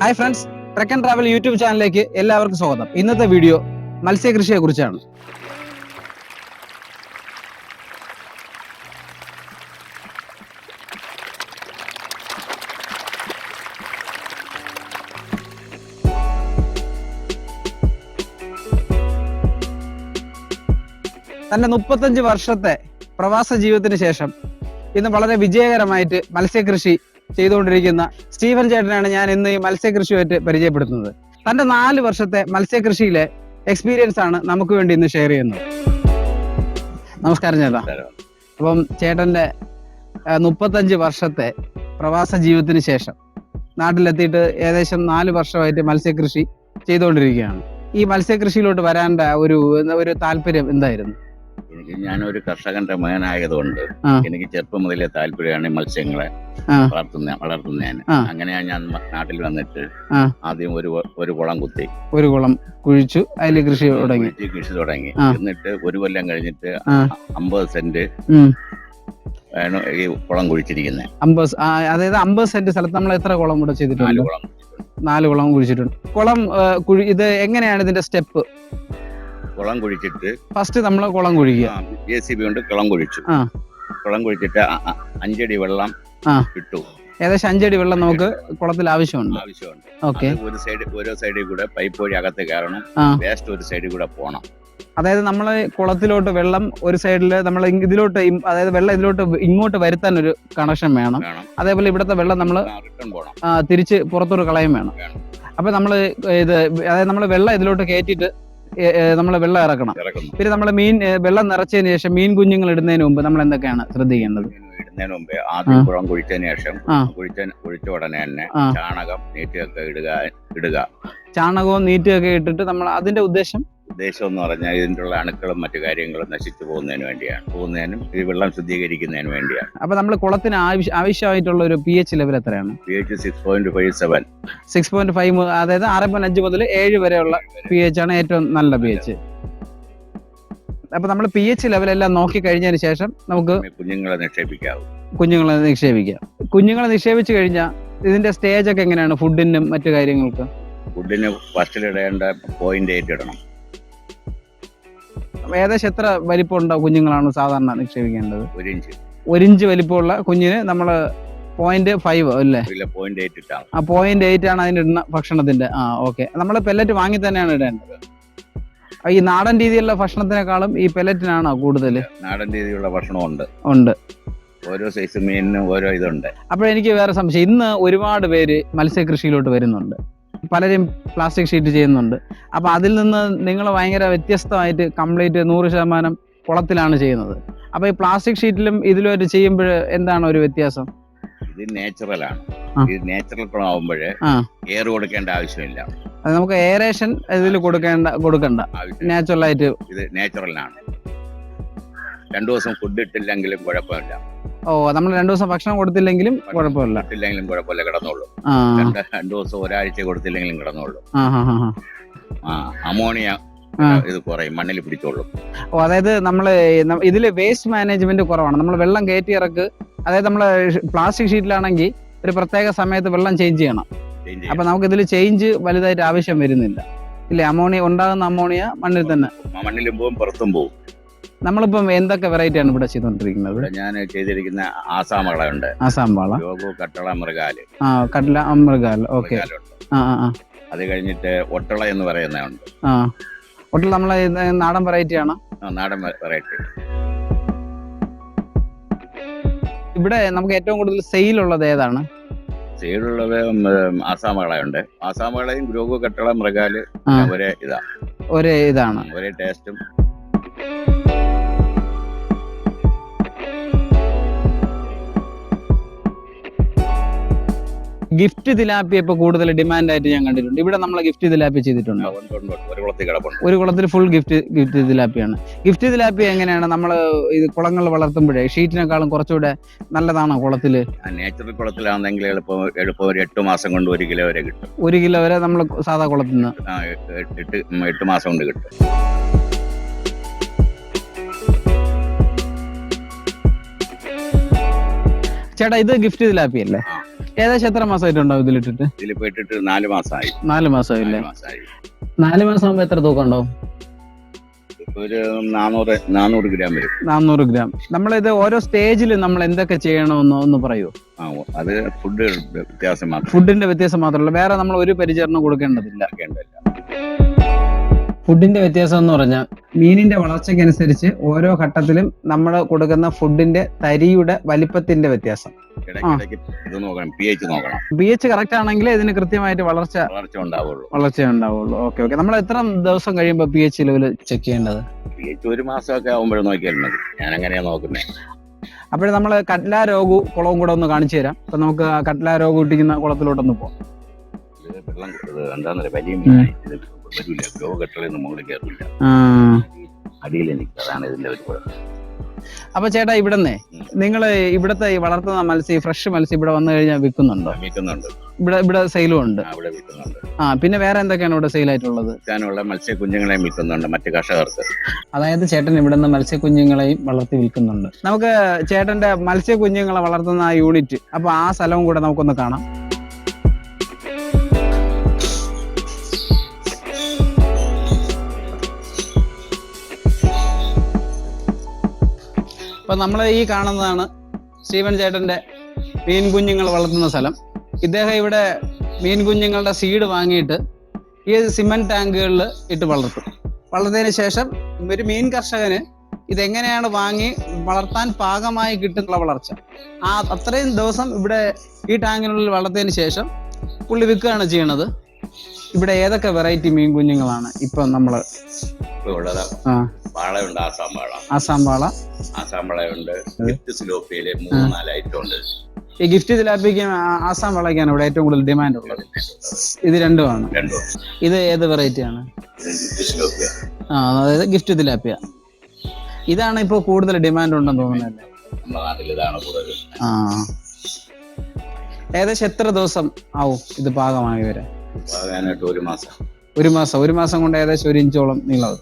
Hi friends truck and travel YouTube ചാനലിലേക്ക് എല്ലാവർക്കും സ്വാഗതം. ഇന്നത്തെ വീഡിയോ മത്സ്യകൃഷിയെ കുറിച്ചാണ്. തന്റെ മുപ്പത്തഞ്ച് വർഷത്തെ പ്രവാസ ജീവിതത്തിന് ശേഷം ഇന്ന് വളരെ വിജയകരമായിട്ട് മത്സ്യകൃഷി ചെയ്തുകൊണ്ടിരിക്കുന്ന സ്റ്റീഫൻ ചേട്ടനാണ് ഞാൻ ഇന്ന് ഈ മത്സ്യകൃഷിയുമായിട്ട് പരിചയപ്പെടുത്തുന്നത്. തന്റെ നാല് വർഷത്തെ മത്സ്യകൃഷിയിലെ എക്സ്പീരിയൻസ് ആണ് നമുക്ക് വേണ്ടി ഇന്ന് ഷെയർ ചെയ്യുന്നത്. നമസ്കാരം ചേട്ടാ. അപ്പം ചേട്ടന്റെ മുപ്പത്തഞ്ച് വർഷത്തെ പ്രവാസ ജീവിതത്തിന് ശേഷം നാട്ടിലെത്തിയിട്ട് ഏകദേശം നാല് വർഷമായിട്ട് മത്സ്യകൃഷി ചെയ്തുകൊണ്ടിരിക്കുകയാണ്. ഈ മത്സ്യകൃഷിയിലോട്ട് വരാന്റെ ഒരു ഒരു താല്പര്യം എന്തായിരുന്നു? ഞാനൊരു കർഷകന്റെ മകനായതുകൊണ്ട്. എനിക്ക് ചെറുപ്പം മുതലേ താല്പര്യമാണ് മത്സ്യങ്ങളെ. വളർത്തുന്ന വളർത്തുന്നതിന് അങ്ങനെയാണ് ഞാൻ നാട്ടിൽ വന്നിട്ട് ആദ്യം ഒരു ഒരു കുളം കുത്തി. ഒരു കുളം കുഴിച്ചു അതിൽ കൃഷി തുടങ്ങി. കൃഷി തുടങ്ങി. എന്നിട്ട് ഒരു കൊല്ലം കഴിഞ്ഞിട്ട്. അമ്പത് സെന്റ് ആണ് ഈ കുളം കുഴിച്ചിരിക്കുന്നത് അമ്പത് അതായത് അമ്പത് സെന്റ് സ്ഥലത്ത് നമ്മൾ എത്ര കുളം കൂടെ ചെയ്തിട്ടുണ്ട്? നാല് കുളം കുഴിച്ചിട്ടുണ്ട്. കുളം കുഴി ഇത് എങ്ങനെയാണ് ഇതിന്റെ സ്റ്റെപ്പ്? കുളം കുഴിച്ചിട്ട് ഫസ്റ്റ് നമ്മൾ കുളം കുഴിക്കുക. ജെ സി ബി കൊണ്ട് കുളം കുഴിച്ചു. കുളം കുഴിച്ചിട്ട് അഞ്ചടി വെള്ളം കിട്ടു ഏകദേശം അഞ്ചടി വെള്ളം നമുക്ക് കുളത്തിൽ ആവശ്യമുണ്ട്. ആവശ്യമുണ്ട്. ഓക്കെ. ഒരു സൈഡ് ഓരോ സൈഡിൽ കൂടെ പൈപ്പ് വഴി അകത്ത് കയറണം. വേസ്റ്റ് ഒരു സൈഡിൽ കൂടെ പോകണം അതായത് നമ്മൾ കുളത്തിലോട്ട് വെള്ളം ഒരു സൈഡിൽ നമ്മൾ ഇതിലോട്ട് അതായത് വെള്ളം ഇതിലോട്ട് ഇങ്ങോട്ട് വരുത്താൻ ഒരു കണക്ഷൻ വേണം. അതേപോലെ ഇവിടുത്തെ വെള്ളം നമ്മൾ തിരിച്ച് പുറത്തോട്ട് കളയും വേണം. വേണം. അപ്പൊ നമ്മൾ ഇത് അതായത് നമ്മൾ വെള്ളം ഇതിലോട്ട് കയറ്റിയിട്ട് നമ്മൾ വെള്ളം ഇറക്കണം. പിന്നെ നമ്മൾ മീൻ വെള്ളം നിറച്ചതിന് ശേഷം മീൻ കുഞ്ഞുങ്ങൾ ഇടുന്നതിന് മുമ്പ് നമ്മൾ എന്തൊക്കെയാണ് ശ്രദ്ധിക്കേണ്ടത് ഇടുന്നതിന് മുമ്പേ ആദ്യം. കുളം കുഴിച്ചതിന് ശേഷം. കുഴിച്ച കുഴിച്ച ഉടനെ തന്നെ ചാണകം നീറ്റിയൊക്കെ ഇടുക ഇടുക. ചാണകവും നീറ്റൊക്കെ ഇട്ടിട്ട് നമ്മൾ അതിന്റെ ഉദ്ദേശം ഉദ്ദേശം എന്ന് പറഞ്ഞാൽ ഇതിന്റെ ഉള്ള അണുക്കളും മറ്റു കാര്യങ്ങളും നശിച്ചു പോകുന്നതിന് വേണ്ടിയാണ്. പോകുന്നതിനും ഈ വെള്ളം ശുദ്ധീകരിക്കുന്നതിന് വേണ്ടിയാണ്. അപ്പൊ നമ്മൾ കുളത്തിന് ആവശ്യ ആവശ്യമായിട്ടുള്ള ഒരു പി എച്ച് ലെവൽ എത്രയാണ്? P H six point five seven six point five അതായത് ആറ് പോയിന്റ് അഞ്ച് മുതൽ ഏഴ് വരെയുള്ള പി എച്ച് ആണ് ഏറ്റവും നല്ല പി എച്ച് അപ്പൊ നമ്മൾ പി എച്ച് ലെവൽ എല്ലാം നോക്കി കഴിഞ്ഞതിന് ശേഷം നമുക്ക് കുഞ്ഞുങ്ങളെ നിക്ഷേപിക്കാവൂ. കുഞ്ഞുങ്ങളെ നിക്ഷേപിക്കാം. കുഞ്ഞുങ്ങളെ നിക്ഷേപിച്ചു കഴിഞ്ഞാൽ ഇതിന്റെ സ്റ്റേജ് ഒക്കെ എങ്ങനെയാണ്? ഫുഡിനും മറ്റു കാര്യങ്ങൾക്ക്? ഫുഡിന് ഫസ്റ്റിൽ ഇടേണ്ട പോയിന്റ് എയ്റ്റ് ഇടണം ഏകദേശം എത്ര വലിപ്പമുള്ള കുഞ്ഞുങ്ങളാണ് സാധാരണ നിക്ഷേപിക്കേണ്ടത്? ഒരു ഇഞ്ച്. ഒരു ഇഞ്ച് വലിപ്പമുള്ള കുഞ്ഞിന് നമ്മൾ പോയിന്റ് ഫൈവ് അല്ലേ? പോയിന്റ് എയ്റ്റ് ആ പോയിന്റ് എയ്റ്റ് ആണ് അതിന് ഇടുന്ന ഭക്ഷണത്തിന്റെ ആ ഓക്കെ നമ്മൾ പെല്ലറ്റ് വാങ്ങി തന്നെയാണ് ഇടേണ്ടത്. ഈ നാടൻ രീതിയിലുള്ള ഭക്ഷണത്തിനേക്കാളും ഈ പെല്ലറ്റിനാണോ കൂടുതൽ നാടൻ രീതിയിലുള്ള ഭക്ഷണമുണ്ട്. ഉണ്ട്. ഓരോ സൈസ് മീനിനും ഓരോ ഇതുണ്ട്. അപ്പോൾ എനിക്ക് വേറെ സംശയം. ഇന്ന് ഒരുപാട് പേര് മത്സ്യകൃഷിയിലോട്ട് വരുന്നുണ്ട്. പലരും പ്ലാസ്റ്റിക് ഷീറ്റ് ചെയ്യുന്നുണ്ട്. അപ്പോൾ അതിൽ നിന്ന് നിങ്ങൾ ഭയങ്കര വ്യത്യസ്തമായിട്ട് കംപ്ലീറ്റ് നൂറ് ശതമാനം കുളത്തിലാണ് ചെയ്യുന്നത്. അപ്പോൾ ഈ പ്ലാസ്റ്റിക് ഷീറ്റിലും ഇതിലുമായിട്ട് ചെയ്യുമ്പോൾ എന്താണ് ഒരു വ്യത്യാസം? ഇത് നേച്ചുറലാണ്. ഇത് നാച്ചുറൽ കുളം ആവുമ്പോഴേ ആ. എയർ കൊടുക്കേണ്ട ആവശ്യമില്ല. അത് നമുക്ക് എയറേഷൻ ഇതിൽ കൊടുക്കേണ്ട കൊടുക്കണ്ട. നാച്ചുറലായിട്ട് ഇത് നാച്ചുറലാണ് രണ്ടു ദിവസം ഫുഡ് ഇട്ടില്ലെങ്കിലും കുഴപ്പമില്ല. ഓ നമ്മൾ രണ്ടു ദിവസം ഭക്ഷണം കൊടുത്തില്ലെങ്കിലും കുഴപ്പമില്ല. ഇട്ടില്ലെങ്കിലും കുഴപ്പമില്ല കിടന്നോളൂ. രണ്ട് ദിവസം ഒരാഴ്ച കൊടുത്തില്ലെങ്കിലും കിടന്നോളൂ. ആ അമോണിയ ഇത് കുറയും മണ്ണിൽ പിടിച്ചോളും. ഓ അതായത് നമ്മൾ ഇതിൽ വേസ്റ്റ് മാനേജ്മെന്റ് കുറവാണ്. നമ്മൾ വെള്ളം കയറ്റി ഇറക്ക് അതായത് നമ്മൾ പ്ലാസ്റ്റിക് ഷീറ്റിലാണെങ്കിൽ ഒരു പ്രത്യേക സമയത്ത് വെള്ളം ചേഞ്ച് ചെയ്യണം. അപ്പൊ നമുക്ക് ഇതിൽ ചേഞ്ച് വലുതായിട്ട് ആവശ്യം വരുന്നില്ല. ഇല്ലേ അമോണിയ ഉണ്ടാകുന്ന അമോണിയ മണ്ണിൽ തന്നെ. മണ്ണിലും പോവും പുറത്തും പോവും. നമ്മളിപ്പം എന്തൊക്കെ വെറൈറ്റി ആണ് ഇവിടെ ചെയ്തുകൊണ്ടിരിക്കുന്നത്? ഇവിടെ ഞാൻ ചെയ്തിരിക്കുന്ന ആസാമകളുണ്ട് ആസാം വള. കട്ടള മൃഗാൽ. ആ കട്ടള മൃഗാൽ. ഓക്കെ. ആ ആ അത് കഴിഞ്ഞിട്ട് ഒട്ടള എന്ന് പറയുന്നുണ്ട് ആ. ഒട്ടള നമ്മളെ നാടൻ വെറൈറ്റി ആണ്? നാടൻ വെറൈറ്റി ഇവിടെ നമുക്ക് ഏറ്റവും കൂടുതൽ സെയിൽ ഉള്ളത് ഏതാണ്? സൈഡുള്ളത് ആസാമകളയുണ്ട്. ആസാമകളെയും ഗ്രോഗു കട്ടള മൃഗാൽ. ഒരേ ഇതാ. ഒരേ ഇതാണ്. ഒരേ ടേസ്റ്റും ഗിഫ്റ്റ് തിലാപ്പി ഇപ്പൊ കൂടുതൽ ഡിമാൻഡ് ആയിട്ട് ഞാൻ കണ്ടിട്ടുണ്ട്. ഇവിടെ നമ്മൾ ഗിഫ്റ്റ് തിലാപ്പി ചെയ്തിട്ടുണ്ടോ. ഒരു കുളത്തിൽ ഫുൾ ഗിഫ്റ്റ് ഗിഫ്റ്റ് തിലാപ്പിയാണ്. ഗിഫ്റ്റ് തിലാപ്പി എങ്ങനെയാണ്? നമ്മൾ ഇത് കുളങ്ങൾ വളർത്തുമ്പോഴേ ഷീറ്റിനേക്കാളും കുറച്ചുകൂടെ നല്ലതാണോ കുളത്തിൽ നേച്ചറൽ കുളത്തിലാണെങ്കിൽ എളുപ്പം എളുപ്പം ഒരു എട്ട് മാസം കൊണ്ട് ഒരു കിലോ വരെ കിട്ടും. ഒരു കിലോ വരെ നമ്മൾ സാധാ കുളത്തിൽ നിന്ന് എട്ട് മാസം കൊണ്ട് കിട്ടും. ചേട്ടാ ഇത് ഗിഫ്റ്റ് തിലാപ്പി അല്ലേ ആ. ഏകദേശം എത്ര മാസമായിട്ടുണ്ടാവും ഇതിലിട്ടിട്ട്? ഇതിൽ പോയിട്ടിട്ട് നാല് മാസമായി. നാല് മാസമായില്ലേ? നാല് മാസമായി. നാല് മാസം ആകുമ്പോ എത്ര തൂക്കം ഉണ്ടാവും? ഒരു നാനൂറ് നാനൂറ് ഗ്രാം വരും. നാനൂറ് ഗ്രാം. നമ്മളിത് ഓരോ സ്റ്റേജിൽ നമ്മൾ എന്തൊക്കെ ചെയ്യണമെന്ന് ഒന്ന് പറയൂ? ആ അത് ഫുഡ് വ്യത്യാസം മാത്രം. ഫുഡിന്റെ വ്യത്യാസം മാത്രമല്ല. വേറെ നമ്മൾ ഒരു പരിചരണം കൊടുക്കേണ്ടതില്ല. ഫുഡിന്റെ വ്യത്യാസം എന്ന് പറഞ്ഞാൽ മീനിന്റെ വളർച്ചയ്ക്കനുസരിച്ച് ഓരോ ഘട്ടത്തിലും നമ്മൾ കൊടുക്കുന്ന ഫുഡിന്റെ തരിയുടെ വലിപ്പത്തിന്റെ വ്യത്യാസം. പി എച്ച് കറക്റ്റ് ആണെങ്കിൽ ഇതിന് കൃത്യമായിട്ട് വളർച്ച വളർച്ച ഉണ്ടാവുള്ളൂ. വളർച്ച ഉണ്ടാവുള്ളൂ. Okay okay. നമ്മൾ എത്ര ദിവസം കഴിയുമ്പോൾ പി എച്ച് ലെവൽ ചെക്ക് ചെയ്യേണ്ടത്? പി എച്ച് ഒരു മാസമൊക്കെ ആകുമ്പോഴേ നോക്കിയാൽ മതി. ഞാൻ അങ്ങനെയാ നോക്കുന്നത് അപ്പോൾ നമ്മൾ കട്ല രോഗു കുളവും കൂടെ ഒന്ന് കാണിച്ചു തരാം. അപ്പൊ നമുക്ക് കട്ട്ലാ കട്ല രോഗു ഇട്ടിക്കുന്ന കുളത്തിലോട്ടൊന്ന് ഇത് വെള്ളം ഇത് വലിയ മുകളിൽ കയറില്ല അടിയിൽ എനിക്ക് അതാണ് ഇതിന്റെ ഒരു കുഴപ്പം അപ്പൊ ചേട്ടാ ഇവിടുന്നേ നിങ്ങൾ ഇവിടത്തെ ഈ വളർത്തുന്ന മത്സ്യം ഫ്രഷ് മത്സ്യം ഇവിടെ വന്നു കഴിഞ്ഞാൽ വിൽക്കുന്നുണ്ടോ? വിൽക്കുന്നുണ്ട്. ഇവിടെ ഇവിടെ സെയിലും ഉണ്ട്. ആ, ഇവിടെ വിൽക്കുന്നുണ്ട്. ആ പിന്നെ വേറെ എന്തൊക്കെയാണ് ഇവിടെ സെയിൽ ആയിട്ടുള്ളത്? ഞാനുള്ള മത്സ്യ കുഞ്ഞുങ്ങളെയും വിൽക്കുന്നുണ്ട് മറ്റു കർഷകർക്ക്. അതായത് ചേട്ടൻ ഇവിടെ നിന്ന് മത്സ്യ കുഞ്ഞുങ്ങളെയും വളർത്തി വിൽക്കുന്നുണ്ട്. നമുക്ക് ചേട്ടന്റെ മത്സ്യ കുഞ്ഞുങ്ങളെ വളർത്തുന്ന ആ യൂണിറ്റ് അപ്പൊ ആ സ്ഥലവും കൂടെ നമുക്കൊന്ന് കാണാം. അപ്പൊ നമ്മൾ ഈ കാണുന്നതാണ് സ്റ്റീവൻ ചേട്ടന്റെ മീൻ കുഞ്ഞുങ്ങൾ വളർത്തുന്ന സ്ഥലം. ഇദ്ദേഹം ഇവിടെ മീൻ കുഞ്ഞുങ്ങളുടെ സീഡ് വാങ്ങിയിട്ട് ഈ സിമന്റ് ടാങ്കുകളിൽ ഇട്ട് വളർത്തും. വളർത്തിയതിന് ശേഷം ഒരു മീൻ കർഷകന് ഇതെങ്ങനെയാണ് വാങ്ങി വളർത്താൻ പാകമായി കിട്ടുന്ന വളർച്ച. ആ അത്രയും ദിവസം ഇവിടെ ഈ ടാങ്കിനുള്ളിൽ വളർത്തിയതിനു ശേഷം പുള്ളി വിൽക്കുകയാണ് ചെയ്യണത് ഇവിടെ ഏതൊക്കെ വെറൈറ്റി മീൻ കുഞ്ഞുങ്ങളാണ് ഇപ്പൊ ഇപ്പൊ ഉള്ളത് വാളയുണ്ട് ആസാം വാള. ആസാം വാള. ആസാം വാളയുണ്ട്. ഗിഫ്റ്റ് സിലോപ്പിയിൽ മൂന്ന് നാല് ഐറ്റം ഉണ്ട്. ഈ ഗിഫ്റ്റ് തിലാപ്പിക്കും ആസാം വളയ്ക്കാണ് ഇവിടെ ഏറ്റവും കൂടുതൽ ഡിമാൻഡ് ഉള്ളത്. ഇത് രണ്ടുമാണ്. ആണ് ഇത് ഏത് വെറൈറ്റി ആണ്? ആ അതായത് ഗിഫ്റ്റ് തിലാപ്പിയ ഇതാണ് ഇപ്പോൾ കൂടുതൽ ഡിമാൻഡ് ഉണ്ടെന്ന് തോന്നുന്നല്ലേ ആ. ഏകദേശം എത്ര ദിവസം ആവും ഇത് പാകമായി വരാൻ ഒരു മാസം. ഒരു മാസം ഒരു മാസം കൊണ്ട് ഏകദേശം ഒരു ഇഞ്ചോളം നീളം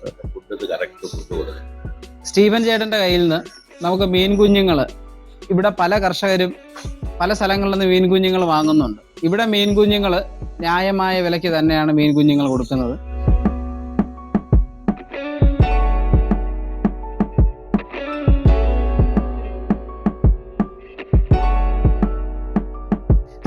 സ്റ്റീഫൻ ചേട്ടന്റെ കയ്യിൽ നിന്ന് നമുക്ക് മീൻ കുഞ്ഞുങ്ങൾ ഇവിടെ പല കർഷകരും പല സ്ഥലങ്ങളിൽ നിന്ന് മീൻ കുഞ്ഞുങ്ങൾ വാങ്ങുന്നുണ്ട്. ഇവിടെ മീൻ കുഞ്ഞുങ്ങൾ ന്യായമായ വിലയ്ക്ക് തന്നെയാണ് മീൻ കുഞ്ഞുങ്ങൾ കൊടുക്കുന്നത്.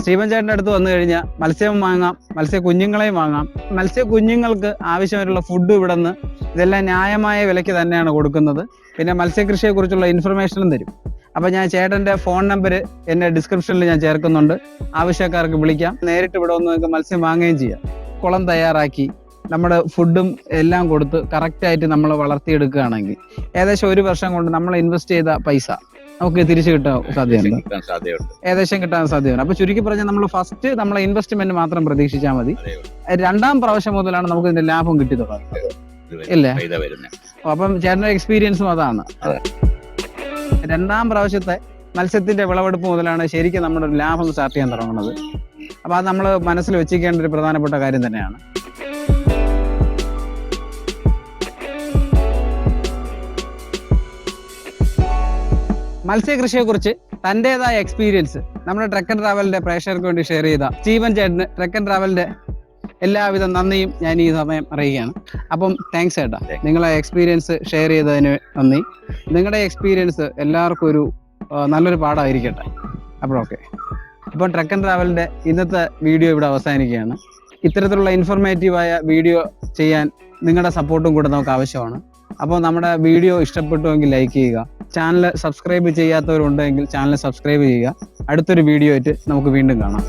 സ്റ്റീവൻ ചേട്ടന്റെ അടുത്ത് വന്നു കഴിഞ്ഞാൽ മത്സ്യം വാങ്ങാം മത്സ്യ കുഞ്ഞുങ്ങളെയും വാങ്ങാം. മത്സ്യ കുഞ്ഞുങ്ങൾക്ക് ആവശ്യമായിട്ടുള്ള ഫുഡ് ഇവിടെ നിന്ന് ഇതെല്ലാം ന്യായമായ വിലയ്ക്ക് തന്നെയാണ് കൊടുക്കുന്നത്. പിന്നെ മത്സ്യകൃഷിയെ കുറിച്ചുള്ള ഇൻഫർമേഷനും തരും. അപ്പോൾ ഞാൻ ചേട്ടന്റെ ഫോൺ നമ്പർ എന്നെ ഡിസ്ക്രിപ്ഷനിൽ ഞാൻ ചേർക്കുന്നുണ്ട്. ആവശ്യക്കാർക്ക് വിളിക്കാം. നേരിട്ട് ഇവിടെ വന്ന് നിങ്ങൾക്ക് മത്സ്യം വാങ്ങുകയും ചെയ്യാം. കുളം തയ്യാറാക്കി നമ്മുടെ ഫുഡും എല്ലാം കൊടുത്ത് കറക്റ്റായിട്ട് നമ്മൾ വളർത്തിയെടുക്കുകയാണെങ്കിൽ ഏകദേശം ഒരു വർഷം കൊണ്ട് നമ്മൾ ഇൻവെസ്റ്റ് ചെയ്ത പൈസ. നമുക്ക് തിരിച്ചു കിട്ടാൻ സാധ്യതയുണ്ട്. ഏകദേശം കിട്ടാൻ സാധ്യതയുണ്ട്. അപ്പൊ ചുരുക്കി പറഞ്ഞാൽ നമ്മൾ ഫസ്റ്റ് നമ്മളെ ഇൻവെസ്റ്റ്മെന്റ് മാത്രം പ്രതീക്ഷിച്ചാൽ മതി. രണ്ടാം പ്രാവശ്യം മുതലാണ് നമുക്ക് ഇതിന്റെ ലാഭം കിട്ടി തുടങ്ങുന്നത്. ഇല്ലേ? അപ്പം ചേട്ടന്റെ എക്സ്പീരിയൻസും അതാണ്. രണ്ടാം പ്രാവശ്യത്തെ മത്സ്യത്തിന്റെ വിളവെടുപ്പ് മുതലാണ് ശരിക്കും നമ്മുടെ ലാഭം സ്റ്റാർട്ട് ചെയ്യാൻ തുടങ്ങുന്നത്. അപ്പൊ അത് നമ്മൾ മനസ്സിൽ വെച്ചിരിക്കേണ്ട ഒരു പ്രധാനപ്പെട്ട കാര്യം തന്നെയാണ്. മത്സ്യകൃഷിയെ കുറിച്ച് തന്റേതായ എക്സ്പീരിയൻസ് നമ്മുടെ ട്രക്ക് ആൻഡ് ട്രാവലിന്റെ പ്രേക്ഷകർക്ക് വേണ്ടി ഷെയർ ചെയ്ത സ്റ്റീവൻ ചേട്ടന് ട്രക്ക് ആൻഡ് ട്രാവലിന്റെ എല്ലാവിധ നന്ദിയും ഞാൻ ഈ സമയം അറിയുകയാണ് അപ്പം താങ്ക്സ് ചേട്ടാ. നിങ്ങളെ എക്സ്പീരിയൻസ് ഷെയർ ചെയ്തതിന് നന്ദി. നിങ്ങളുടെ എക്സ്പീരിയൻസ് എല്ലാവർക്കും ഒരു നല്ലൊരു പാഠമായിരിക്കട്ടെ. അപ്പോഴൊക്കെ അപ്പോൾ ട്രക്ക് ആൻഡ് ട്രാവലിന്റെ ഇന്നത്തെ വീഡിയോ ഇവിടെ അവസാനിക്കുകയാണ്. ഇത്തരത്തിലുള്ള ഇൻഫോർമേറ്റീവായ വീഡിയോ ചെയ്യാൻ നിങ്ങളുടെ സപ്പോർട്ടും കൂടെ നമുക്ക് ആവശ്യമാണ്. അപ്പോൾ നമ്മുടെ വീഡിയോ ഇഷ്ടപ്പെട്ടുവെങ്കിൽ ലൈക്ക് ചെയ്യുക. ചാനൽ സബ്സ്ക്രൈബ് ചെയ്യാത്തവരുണ്ടെങ്കിൽ ചാനൽ സബ്സ്ക്രൈബ് ചെയ്യുക. അടുത്തൊരു വീഡിയോ ആയിട്ട് നമുക്ക് വീണ്ടും കാണാം.